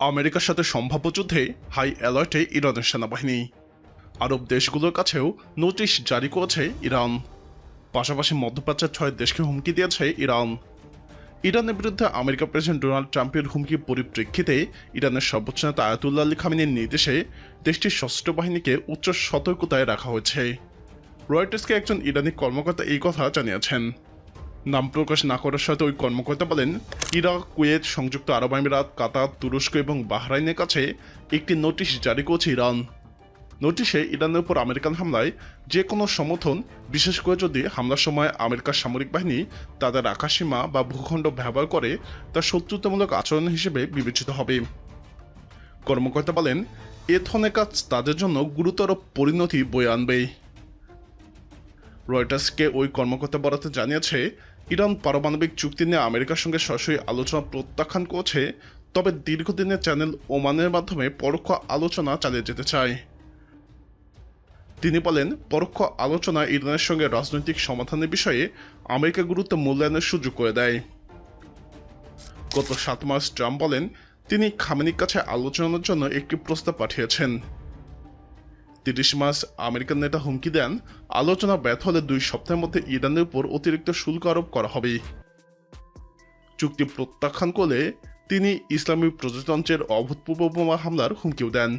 আমেরিকার সাথে সম্ভাব্য যুদ্ধে হাই অ্যালার্টে ইরানের সেনাবাহিনী। আরব দেশগুলোর কাছেও নোটিশ জারি করেছে ইরান। পাশাপাশি মধ্যপ্রাচ্যের ছয় দেশকে হুমকি দিয়েছে ইরান। ইরানের বিরুদ্ধে আমেরিকা প্রেসিডেন্ট ডোনাল্ড ট্রাম্পের হুমকির পরিপ্রেক্ষিতে ইরানের সর্বোচ্চ নেতা আয়াতুল্লাহ আলী খামিনের নির্দেশে দেশটির সশস্ত্র বাহিনীকে উচ্চ সতর্কতায় রাখা হয়েছে। রয়টার্সকে একজন ইরানি কর্মকর্তা এই কথা জানিয়েছেন। নাম প্রকাশ না করার সাথে ওই কর্মকর্তা বলেন, ইরাক, কুয়েত, সংযুক্ত আরব আমিরাত, কাতার, তুরস্ক এবং বাহরাইনের কাছে একটি নোটিশ জারি করেছে ইরান। নোটিশে ইরানের উপর আমেরিকান হামলায় যে কোনো সমর্থন, বিশেষ করে যদি হামলার সময় আমেরিকার সামরিক বাহিনী তাদের আকাশসীমা বা ভূখণ্ড ব্যবহার করে, তা শত্রুতামূলক আচরণ হিসেবে বিবেচিত হবে। কর্মকর্তা বলেন, এ ধরনের কাজ তাদের জন্য গুরুতর পরিণতি বয়ে আনবে। রয়টার্সকে ওই কর্মকর্তা বরাতে জানিয়েছে ইরান পারমাণবিক চুক্তি নিয়ে আমেরিকার সঙ্গে সরাসরি আলোচনা প্রত্যাখ্যান করছে, তবে দীর্ঘদিনের চ্যানেল ওমানের মাধ্যমে পরোক্ষ আলোচনা চালিয়ে যেতে চায়। তিনি বলেন, পরোক্ষ আলোচনা ইরানের সঙ্গে রাজনৈতিক সমাধানের বিষয়ে আমেরিকা গুরুত্ব মূল্যায়নের সুযোগ করে দেয়। গত সাত মাস ট্রাম্প বলেন, তিনি খামেনির কাছে আলোচনার জন্য একটি প্রস্তাব পাঠিয়েছেন। তিরিশ মাস আমেরিকান নেতা হুমকি দেন। আলোচনা ব্যর্থ হলে দুই সপ্তাহের মধ্যে ইরানের উপর অতিরিক্ত শুল্ক আরোপ করা হবে। চুক্তি প্রত্যাখ্যান করলে তিনি ইসলামী প্রজাতন্ত্রের অভূতপূর্ব বোমা হামলার হুমকিও দেন।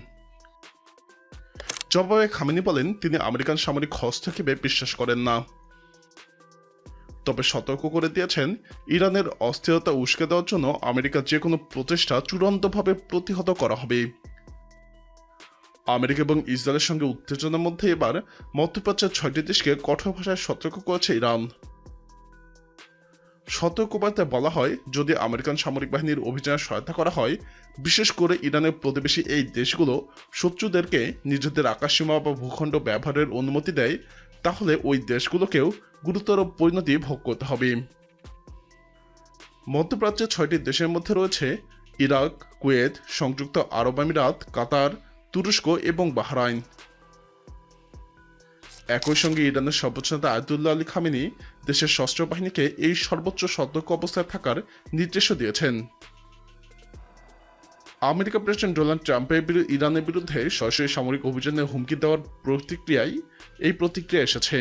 জবাবে খামেনি বলেন, তিনি আমেরিকান সামরিক হস্তক্ষেপে বিশ্বাস করেন না। তবে সতর্ক করে দিয়েছেন, ইরানের অস্থিরতা উস্কে দেওয়ার জন্য আমেরিকার যে কোনো প্রচেষ্টা চূড়ান্তভাবে প্রতিহত করা হবে। আমেরিকা এবং ইসরায়েলের সঙ্গে উত্তেজনার মধ্যে এবার মধ্যপ্রাচ্যের ছয়টি দেশকে কঠোর ভাষায় সতর্ক করেছে ইরান। সতর্কবার্তায় বলা হয়, যদি আমেরিকান সামরিক বাহিনীর অভিযানে সহায়তা করা হয়, বিশেষ করে ইরানের প্রতিবেশী এই দেশগুলো শত্রুদেরকে নিজেদের আকাশসীমা বা ভূখণ্ড ব্যবহারের অনুমতি দেয়, তাহলে ওই দেশগুলোকেও গুরুতর পরিণতি ভোগ করতে হবে। মধ্যপ্রাচ্যের ছয়টি দেশের মধ্যে রয়েছে ইরাক, কুয়েত, সংযুক্ত আরব আমিরাত, কাতার তুরস্ক এবং বাহরাইন। একই সঙ্গে ইরানের সর্বোচ্চ নেতা আয়তুল্লাহ আলী খামেনি দেশের সশস্ত্র বাহিনীকে এই সর্বোচ্চ সতর্ক অবস্থায় থাকার নির্দেশও দিয়েছেন। আমেরিকা প্রেসিডেন্ট ডোনাল্ড ট্রাম্পের বিরুদ্ধে ইরানের বিরুদ্ধে সরাসরি সামরিক অভিযানে হুমকি দেওয়ার প্রতিক্রিয়ায় এই প্রতিক্রিয়া এসেছে।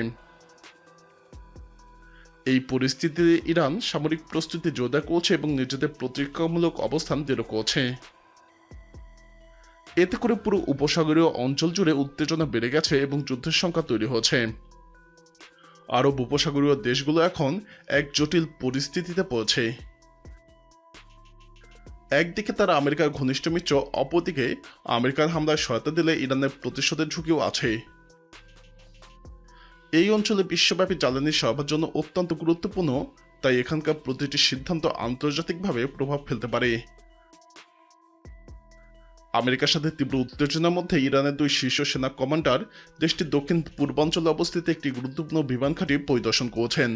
এই পরিস্থিতিতে ইরান সামরিক প্রস্তুতি জোরদার করছে এবং নিজেদের প্রতিরক্ষামূলক অবস্থান দৃঢ় করছে। এতে করে পুরো উপসাগরীয় অঞ্চল জুড়ে উত্তেজনা বেড়ে গেছে এবং যুদ্ধের সংখ্যা তৈরি হয়েছে আরব উপসাগরীয় দেশগুলো এখন এক জটিল পরিস্থিতিতে পড়েছে। একদিকে তারা আমেরিকার ঘনিষ্ঠ মিত্র, অপরদিকে আমেরিকার হামলায় সহায়তা দিলে ইরানের প্রতিশোধের ঝুঁকিও আছে। এই অঞ্চলে বিশ্বব্যাপী জ্বালানি সরবরাহের জন্য অত্যন্ত গুরুত্বপূর্ণ, তাই এখানকার প্রতিটি সিদ্ধান্ত আন্তর্জাতিকভাবে প্রভাব ফেলতে পারে। আমেরিকার সাথে তীব্র উত্তেজনার মধ্যে ইরানের দুই শীর্ষ সেনা কমান্ডার দেশটির দক্ষিণ পূর্বাঞ্চলে অবস্থিত একটি গুরুত্বপূর্ণ বিমান ঘাঁটি পরিদর্শন করেছেন।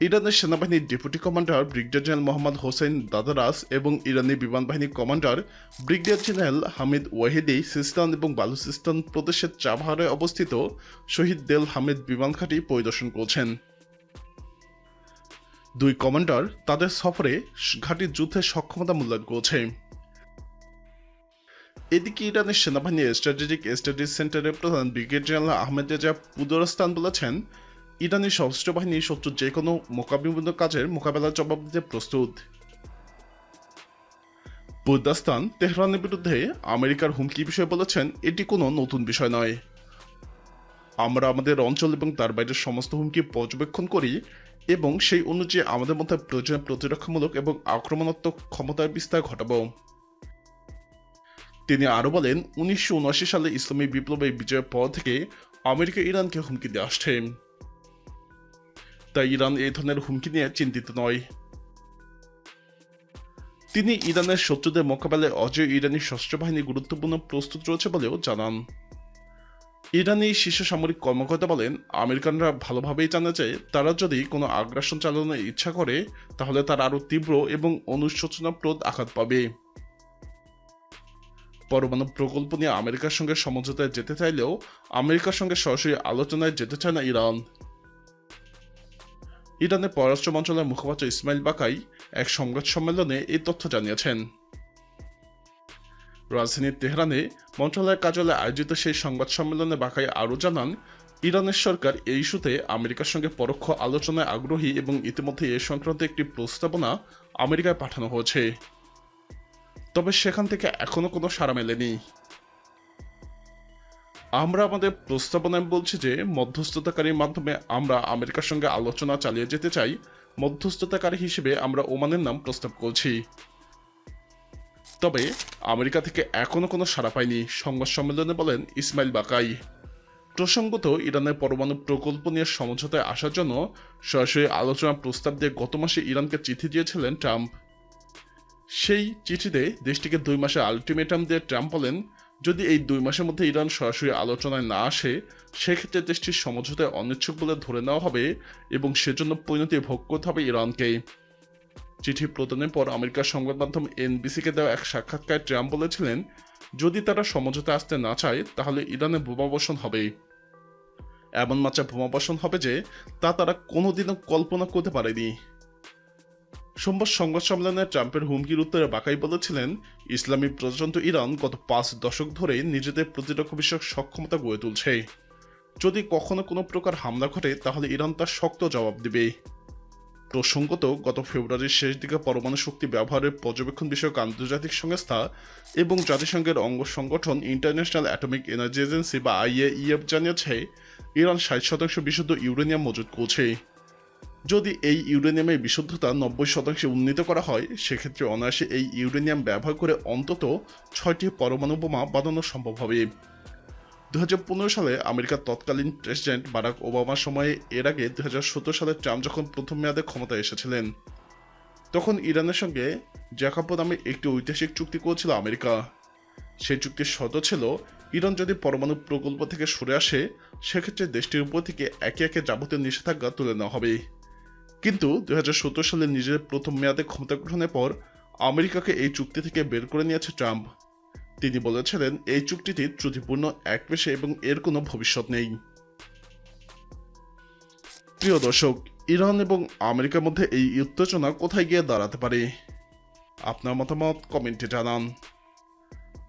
ইরানের সেনাবাহিনীর deputy commander brigadier general Mohammad Hossein Dadras এবং ইরানি বিমান বাহিনীর commander brigadier general Hamid Vahidi, Sistan এবং বালুচিস্তান প্রদেশের চাবাহারে অবস্থিত শহীদ দেল হামিদ বিমান ঘাঁটি পরিদর্শন করেছেন। দুই কমান্ডার তাদের সফরে ঘাঁটির যুদ্ধের সক্ষমতা মূল্যায়ন করেছে। এদিকে ইরানের সেনাবাহিনীর স্ট্র্যাটেজিক স্টাডিজ সেন্টারের প্রধান brigade general Ahmad Reza Pourdastan বলেছেন, ইরানি সশস্ত্র বাহিনী শত্রুর যে কোনো মোকাবিলা কাজের মোকাবেলার জবাব দিতে প্রস্তুত। বুদ্দাস্তান তেহরানের বিরুদ্ধে আমেরিকার হুমকি বিষয়ে বলেছেন, এটি কোনো নতুন বিষয় নয়। আমরা আমাদের অঞ্চল এবং তার বাইরের সমস্ত হুমকি পর্যবেক্ষণ করি এবং সেই অনুযায়ী আমাদের মধ্যে প্রয়োজনে প্রতিরক্ষামূলক এবং আক্রমণাত্মক ক্ষমতার বিস্তার ঘটাবো। তিনি আরও বলেন, উনিশশো উনআশি সালে ইসলামী বিপ্লবের বিজয়ের পর থেকে আমেরিকা ইরানকে হুমকি দিয়ে আসছে। তাই ইরান এই ধরনের হুমকি নিয়ে চিন্তিত নয়। তিনি ইরানের শত্রুদের মোকাবেলায় অজয় ইরানি সশস্ত্র বাহিনী গুরুত্বপূর্ণ প্রস্তুত রয়েছে বলেও জানান। ইরানি শীর্ষ সামরিক কর্মকর্তা বলেন, আমেরিকানরা ভালোভাবেই জানে যে তারা যদি কোনো আগ্রাসন চালানোর ইচ্ছা করে, তাহলে তারা আরও তীব্র এবং অনুশোচনাপ্রদ আঘাত পাবে। পরমাণু প্রকল্প নিয়ে আমেরিকার সঙ্গে সমঝোতায় যেতে চাইলেও আমেরিকার সঙ্গে সরাসরি আলোচনায় যেতে চায় না ইরান। ইরানের পররাষ্ট্র মন্ত্রণালয়ের মুখপাত্র ইসমাইল বাকাই এক সংবাদ সম্মেলনে এই তথ্য জানিয়েছেন। রাজধানীর তেহরানে মন্ত্রণালয়ের কার্যালয়ে আয়োজিত সেই সংবাদ সম্মেলনে বাকাই আরও জানান, ইরানের সরকার এই ইস্যুতে আমেরিকার সঙ্গে পরোক্ষ আলোচনায় আগ্রহী এবং ইতিমধ্যে এ সংক্রান্ত একটি প্রস্তাবনা আমেরিকায় পাঠানো হয়েছে। তবে সেখান থেকে এখনও কোনো সাড়া মেলেনি। আমরা আমাদের প্রস্তাবনায় বলছি যে, মধ্যস্থতাকারীর মাধ্যমে আমরা আমেরিকার সঙ্গে আলোচনা চালিয়ে যেতে চাই। মধ্যস্থতাকারী হিসেবে আমরা ওমানের নাম প্রস্তাব করছি। তবে আমেরিকা থেকে এখনও কোনো সাড়া পায়নি সংবাদ সম্মেলনে বলেন ইসমাইল বাকাই। প্রসঙ্গত, ইরানের পরমাণু প্রকল্প নিয়ে সমঝোতায় আসার জন্য সরাসরি আলোচনা প্রস্তাব দিয়ে গত মাসে ইরানকে চিঠি দিয়েছিলেন ট্রাম্প। সেই চিঠিতে দেশটিকে দুই মাসে আলটিমেটাম দিয়ে ট্রাম্প বলেন যদি এই দুই মাসের মধ্যে ইরান সরাসরি আলোচনায় না আসে, সেক্ষেত্রে দেশটির সমঝোতায় অনিচ্ছুক বলে ধরে নেওয়া হবে এবং সেজন্য পরিণতি ভোগ করতে হবে ইরানকে। চিঠি প্রদানের পর আমেরিকার সংবাদ মাধ্যম এনবিসিকে দেওয়া এক সাক্ষাৎকারে ট্রাম্প বলেছিলেন, যদি তারা সমঝোতা আসতে না চায়, তাহলে ইরানে বোমাবর্ষণ হবে। এমন মাত্রা বোমাবর্ষণ হবে যে, তা তারা কোনোদিনও কল্পনা করতে পারেনি। সোমবার সংবাদ সম্মেলনে ট্রাম্পের হুমকির উত্তরে বাকাই বলেছিলেন, ইসলামী প্রজাতন্ত্র ইরান গত পাঁচ দশক ধরে নিজেদের প্রতিরক্ষা বিষয়ক সক্ষমতা গড়ে তুলছে। যদি কখনো কোনো প্রকার হামলা ঘটে, তাহলে ইরান তার শক্ত জবাব দেবে। প্রসঙ্গত, গত ফেব্রুয়ারির শেষ দিকে পরমাণু শক্তি ব্যবহারের পর্যবেক্ষণ বিষয়ক আন্তর্জাতিক সংস্থা এবং জাতিসংঘের অঙ্গ সংগঠন ইন্টারন্যাশনাল অ্যাটমিক এনার্জি এজেন্সি বা আইএইএফ জানিয়েছে, ইরান ষাট শতাংশ বিশুদ্ধ ইউরেনিয়াম মজুত করছে। যদি এই ইউরেনিয়ামের বিশুদ্ধতা নব্বই শতাংশে উন্নীত করা হয়, সেক্ষেত্রে অনায়াসে এই ইউরেনিয়াম ব্যবহার করে অন্তত ছয়টি পরমাণু বোমা বানানো সম্ভব হবে। দু হাজার পনেরো সালে আমেরিকার তৎকালীন প্রেসিডেন্ট বারাক ওবামার সময়ে এর আগে দু হাজার সতেরো সালে ট্রাম্প যখন প্রথম মেয়াদে ক্ষমতায় এসেছিলেন, তখন ইরানের সঙ্গে জ্যাকাপো নামে একটি ঐতিহাসিক চুক্তি করেছিল আমেরিকা। সেই চুক্তির শর্ত ছিল, ইরান যদি পরমাণু প্রকল্প থেকে সরে আসে, সেক্ষেত্রে দেশটির উপর থেকে একে একে যাবতীয় নিষেধাজ্ঞা তুলে নেওয়া হবে। কিন্তু দুই হাজার সতেরো সালে নিজের প্রথম মেয়াদে ক্ষমতা গ্রহণের পর আমেরিকাকে এই চুক্তি থেকে বের করে নিয়েছে ট্রাম্প। তিনি বলেছিলেন, এই চুক্তিটি ত্রুটিপূর্ণ একপেশে এবং এর কোনো ভবিষ্যৎ নেই। প্রিয় দর্শক, ইরান এবং আমেরিকার মধ্যে এই উত্তেজনা কোথায় গিয়ে দাঁড়াতে পারে? আপনার মতামত কমেন্টে জানান।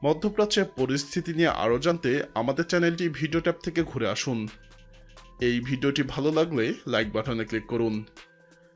মধ্যপ্রাচ্যের পরিস্থিতি নিয়ে আরও জানতে আমাদের চ্যানেলটি ভিডিও ট্যাব থেকে ঘুরে আসুন। এই ভিডিওটি ভালো লাগলে লাইক বাটনে ক্লিক করুন।